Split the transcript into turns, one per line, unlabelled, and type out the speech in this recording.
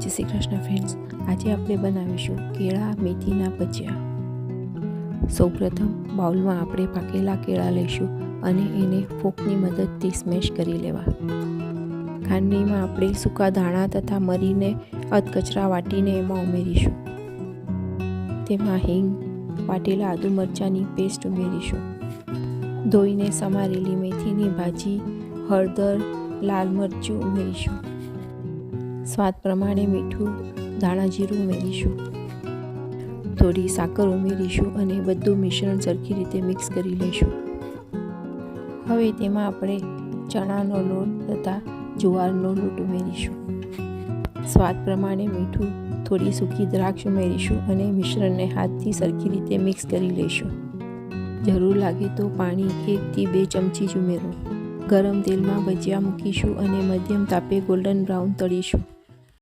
જય શ્રી કૃષ્ણ ફ્રેન્ડ્સ આજે આપણે બનાવીશું કેળા, મેથીના ભજીયા. સૌપ્રથમ બાઉલમાં આપણે પાકેલા કેળા લઈશું અને એને ફોકની મદદથી સ્મેશ કરી લેવા. ખાંડણીમાં આપણે સૂકા ધાણા તથા મરીને અધકચરા વાટીને એમાં ઉમેરીશું. તેમાં હિંગ, વાટેલા આદુ મરચાંની પેસ્ટ ઉમેરીશું. ધોઈને સમારેલી મેથીની ભાજી, હળદર, લાલ મરચું ઉમેરીશું. સ્વાદ પ્રમાણે મીઠું, ધાણા જીરું ઉમેરીશું. થોડી સાકર ઉમેરીશું અને બધું મિશ્રણ સરખી રીતે મિક્સ કરી લઈશું. હવે તેમાં આપણે ચણાનો લોટ તથા જુવારનો લોટ ઉમેરીશું. સ્વાદ પ્રમાણે મીઠું, થોડી સૂકી દ્રાક્ષ ઉમેરીશું અને મિશ્રણને હાથથી સરખી રીતે મિક્સ કરી લઈશું. જરૂર લાગે તો પાણી એકથી બે ચમચી જ ઉમેરો. ગરમ તેલમાં ભજીયા મૂકીશું અને મધ્યમ તાપે ગોલ્ડન બ્રાઉન તળીશું.